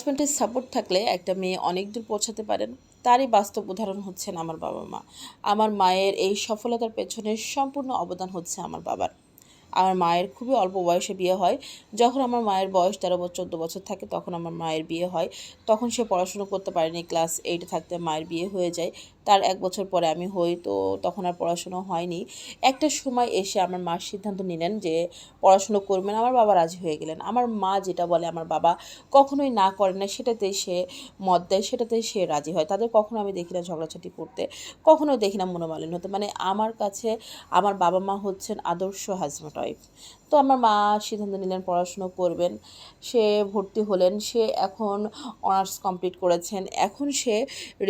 হাজব্যান্ডের সাপোর্ট থাকলে একটা মেয়ে অনেক দূর পৌঁছাতে পারেন। তারই বাস্তব উদাহরণ হচ্ছেন আমার বাবা মা। আমার মায়ের এই সফলতার পেছনে সম্পূর্ণ অবদান হচ্ছে আমার বাবার। আমার মায়ের খুবই অল্প বয়সে বিয়ে হয়। যখন আমার মায়ের বয়স তেরো বছর, চোদ্দ বছর থাকে তখন আমার মায়ের বিয়ে হয়। তখন সে পড়াশুনো করতে পারেনি, ক্লাস এইটে থাকতে মায়ের বিয়ে হয়ে যায়। তার এক বছর পরে আমি হই, তো তখন আর পড়াশুনো হয়নি। একটা সময় এসে আমার মা সিদ্ধান্ত নিলেন যে পড়াশুনো করবেন, আমার বাবা রাজি হয়ে গেলেন। আমার মা যেটা বলে আমার বাবা, কখনোই না করে না সেটাতেই সে মত দেয় সেটাতেই সে রাজি হয়। তাদের কখনো আমি দেখি না ঝগড়াঝাটি করতে, কখনো দেখি না মনোমালিন হতে। মানে আমার কাছে আমার বাবা মা হচ্ছেন আদর্শ হাজব্যান্ড ওয়াইফ তো আমার মা সিদ্ধান্ত নিলেন পড়াশুনো করবেন। সে ভর্তি হলেন, সে এখন অনার্স কমপ্লিট করেছেন। এখন সে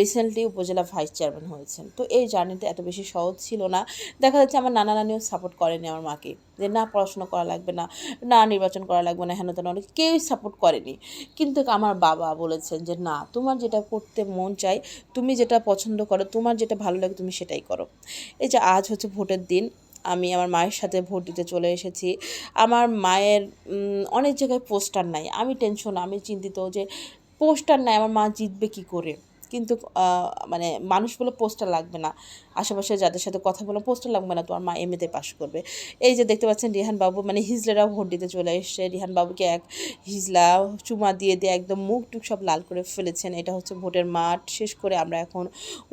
রিসেন্টলি উপজেলা ভাইস চেয়ারম্যান হয়েছেন। তো এই জার্নিটা এত বেশি সহজ ছিল না। দেখা যাচ্ছে আমার নানা নানিও সাপোর্ট করেনি আমার মাকে। যে না, পড়াশোনা করা লাগবে না না, নির্বাচন করা লাগবে না হেন তেন অনেক, কেউই সাপোর্ট করেনি। কিন্তু আমার বাবা বলেছেন যে, না, তোমার যেটা করতে মন চাই তুমি যেটা পছন্দ করো, তোমার যেটা ভালো লাগে তুমি সেটাই করো। এই যে আজ হচ্ছে ভোটের দিন। আমি আমার মায়ের সাথে ভোট দিতে চলে এসেছি। আমার মায়ের অনেক জায়গায় পোস্টার নাই। আমি টেনশন আমি চিন্তিত যে পোস্টার নাই, আমার মা জিতবে কি করে? কিন্তু মানে মানুষ বলে পোস্টার লাগবে না। আশেপাশে যাদের সাথে কথা বলে পোস্টার লাগবে না তোমার মা এমএতে পাশ করবে। এই যে দেখতে পাচ্ছেন রিহান বাবু মানে হিজলারাও ভোট দিতে চলে এসছে। রিহান বাবুকে এক হিজলা চুমা দিয়ে দিয়ে একদম মুখ টুক সব লাল করে ফেলেছেন। এটা হচ্ছে ভোটের মাঠ। শেষ করে আমরা এখন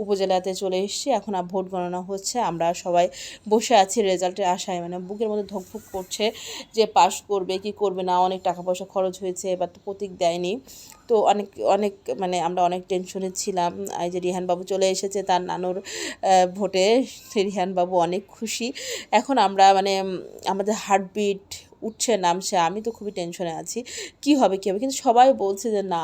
উপজেলাতে চলে এসেছি। এখন আর ভোট গণনা হচ্ছে। আমরা সবাই বসে আছি রেজাল্টের আশায়। মানে বুকের মধ্যে ধকফুক করছে যে পাশ করবে, কি করবে না, অনেক টাকা পয়সা খরচ হয়েছে, এবার তো প্রতীক দেয়নি। তো অনেক অনেক মানে আমরা অনেক টেনশনে ছিলাম এই যে রিহানবাবু চলে এসেছে, তার নানুর ভোটে। রিহানবাবু অনেক খুশি। এখন আমরা মানে আমাদের হার্টবিট উঠছে, নামছে, আমি তো খুবই টেনশনে আছি। কি হবে, কী হবে? কিন্তু সবাই বলছে যে, না,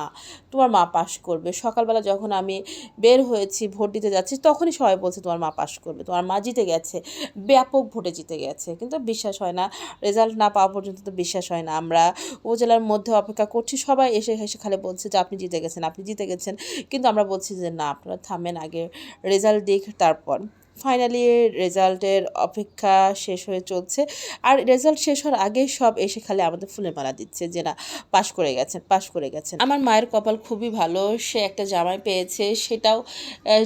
তোমার মা পাশ করবে। সকালবেলা যখন আমি বের হয়েছি, ভোট দিতে যাচ্ছি, তখনই সবাই বলছে, তোমার মা পাশ করবে, তোমার মা জিতে গেছে। ব্যাপক ভোটে জিতে গেছে। কিন্তু বিশ্বাস হয় না রেজাল্ট না পাওয়া পর্যন্ত তো বিশ্বাস হয় না। আমরা উপজেলার মধ্যে অপেক্ষা করছি, সবাই এসে এসে খালি বলছে যে, আপনি জিতে গেছেন, আপনি জিতে গেছেন। কিন্তু আমরা বলছি যে, না, আপনারা থামেন আগে রেজাল্ট দেখ তারপর। ফাইনালি রেজাল্টের অপেক্ষা শেষ হয়ে চলছে। আর রেজাল্ট শেষ হওয়ার আগেই সব এসে খালি আমাদের ফুলের মালা দিচ্ছে যে না, পাশ করে গেছেন, পাশ করে গেছেন। আমার মায়ের কপাল খুবই ভালো, সে একটা জামাই পেয়েছে, সেটাও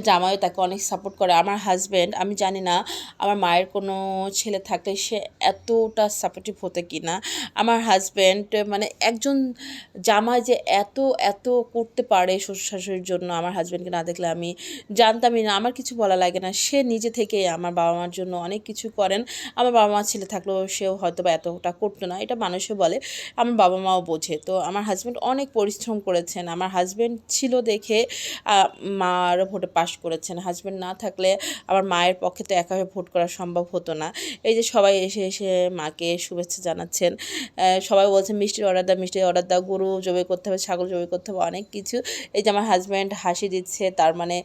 জামাইও তাকে অনেক সাপোর্ট করে। আমার হাজব্যান্ড আমি জানি না আমার মায়ের কোনো ছেলে থাকলে সে এতটা সাপোর্টিভ হতে কি না আমার হাজব্যান্ড মানে একজন জামাই যে এত এত করতে পারে শ্বশুর শাশুড়ির জন্য, আমার হাজব্যান্ডকে না দেখলে আমি জানতামই না। আমার কিছু বলা লাগে না। সে নিজে থেকে আমার বাবা মার জন্য অনেক কিছু করেন। আমার বাবা মা ছেলে থাকলেও সেও হয়তো বা এতটা করতো না, এটা মানুষও বলে। আমার বাবা মাও বোঝে। তো আমার হাজব্যান্ড অনেক পরিশ্রম করেছেন। আমার হাজব্যান্ড ছিল দেখে মার ভোটে পাশ করেছেন। হাজব্যান্ড না থাকলে আমার মায়ের পক্ষে তো একা হয়ে ভোট করা সম্ভব হতো না। এই যে সবাই এসে এসে মাকে শুভেচ্ছা জানাচ্ছেন। সবাই বলছে, মিষ্টির অর্ডার দাও, মিষ্টির অর্ডার দাও, গরু জবাই করতে হবে, ছাগল জবাই করতে হবে, অনেক কিছু। এই যে আমার হাজব্যান্ড হাসি দিচ্ছে, তার মানে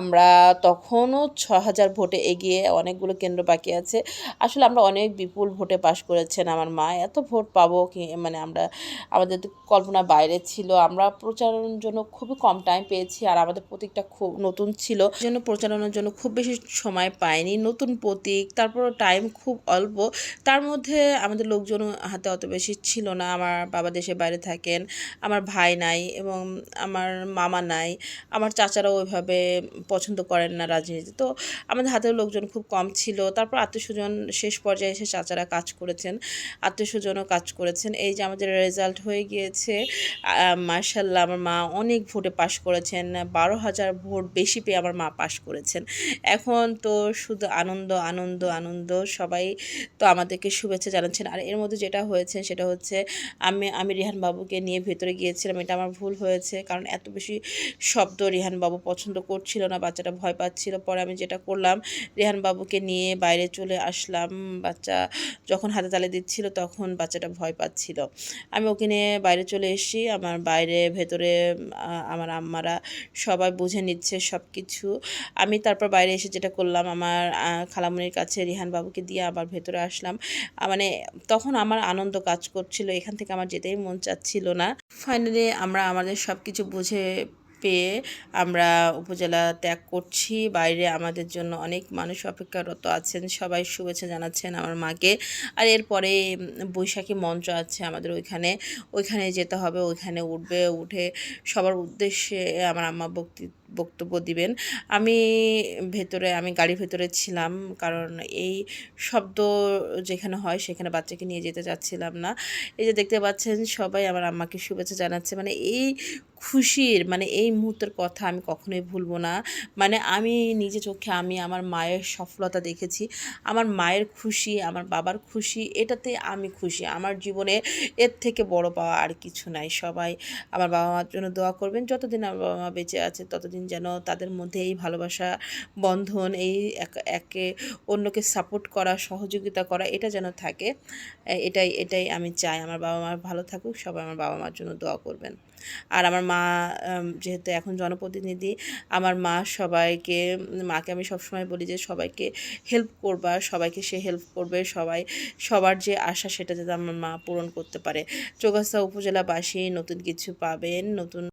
আমরা তখনও ছ হাজার ভোটে এগিয়ে অনেকগুলো কেন্দ্র বাকি আছে। আসলে আমরা অনেক বিপুল ভোটে পাশ করেছেন আমার মা। এত ভোট পাবো কি মানে আমরা, আমাদের কল্পনা বাইরে ছিল। আমরা প্রচারণার জন্য খুবই কম টাইম পেয়েছি আর আমাদের প্রতীকটা খুব নতুন ছিল। জন্য প্রচারণার জন্য খুব বেশি সময় পাইনি। নতুন প্রতীক, তারপর টাইম খুব অল্প। তার মধ্যে আমাদের লোকজন হাতে অত বেশি ছিল না। আমার বাবা দেশে বাইরে থাকেন, আমার ভাই নাই এবং আমার মামা নাই। আমার চাচারাও ওইভাবে পছন্দ করেন না রাজনীতি তো আমাদের হাতের লোকজন খুব কম ছিল। তারপর আত্মীয় স্বজন শেষ পর্যায়ে এসে চাচারা কাজ করেছেন আত্মীয় স্বজনও কাজ করেছেন। এই যে আমাদের রেজাল্ট হয়ে গিয়েছে মার্শাল্লাহ আমার মা অনেক ভোটে পাশ করেছেন, বারো হাজার ভোট বেশি পেয়ে আমার মা পাশ করেছেন। এখন তো শুধু আনন্দ আনন্দ আনন্দ, সবাই তো আমাদেরকে শুভেচ্ছা জানাচ্ছেন। আর এর মধ্যে যেটা হয়েছে সেটা হচ্ছে, আমি আমি রিহান বাবুকে নিয়ে ভেতরে গিয়েছিলাম, এটা আমার ভুল হয়েছে, কারণ এত বেশি শব্দ রিহান বাবু পছন্দ করছিল না, বাচ্চাটা ভয় পাচ্ছিল। পরে আমি যেটা করলাম রিহান বাবুকে নিয়ে বাইরে চলে আসলাম। বাচ্চা যখন হাতে তালে দিচ্ছিল তখন বাচ্চাটা ভয় পাচ্ছিল। আমি ওকে নিয়ে বাইরে চলে এসেছি। আমার বাইরে ভেতরে আমার আম্মারা সবাই বুঝে নিচ্ছে সব কিছু আমি তারপর বাইরে এসে যেটা করলাম আমার আহ, খালামণির কাছে রিহান বাবুকে দিয়ে আবার ভেতরে আসলাম। মানে তখন আমার আনন্দ কাজ করছিল। এখান থেকে আমার যেতেই মন চাচ্ছিল না। ফাইনালি আমরা আমাদের সব কিছু বুঝে পেয়ে আমরা উপজেলা ত্যাগ করছি। বাইরে আমাদের জন্য অনেক মানুষ অপেক্ষারত আছেন। সবাই শুভেচ্ছা জানাচ্ছেন আমার মাকে। আর এরপরে বৈশাখী মঞ্চ আছে আমাদের ওইখানে। ওইখানে যেতে হবে, ওইখানে উঠবে। উঠে সবার উদ্দেশ্যে আমার আম্মা বক্তি বক্তব্য দিবেন। আমি ভেতরে, আমি গাড়ির ভেতরে ছিলাম, কারণ এই শব্দ যেখানে হয় সেখানে বাচ্চাকে নিয়ে যেতে চাচ্ছিলাম না। এই যে দেখতে পাচ্ছেন, সবাই আমার আম্মাকে শুভেচ্ছা জানাচ্ছে। মানে এই খুশির মানে এই মুহূর্তের কথা আমি কখনোই ভুলবো না। মানে আমি নিজে চোখে, আমি আমার মায়ের সফলতা দেখেছি। আমার মায়ের খুশি, আমার বাবার খুশি, এটাতে আমি খুশি। আমার জীবনে এর থেকে বড় পাওয়া আর কিছু নাই। সবাই আমার বাবা মার জন্য দোয়া করবেন। যতদিন আমার বাবা মা বেঁচে আছে, ততদিন যেন তাদের মধ্যে এই ভালোবাসা বন্ধন, এই এক- একে অন্যকে সাপোর্ট করা, সহযোগিতা করা, এটা যেন থাকে। এটাই এটাই আমি চাই। আমার বাবা মা ভালো থাকুক, সবাই আমার বাবা মার জন্য দোয়া করবেন। আর আমার মা যেহেতু এখন জনপ্রতিনিধি, আমার মা সবাইকে, মাকে আমি সবসময় বলি যে সবাইকে হেল্প করবা, সবাইকে সে হেল্প করবে, সবাই, সবার যে আশা সেটা যাতে আমার মা পূরণ করতে পারে। চৌগাছা উপজেলাবাসী নতুন কিছু পাবেন, নতুন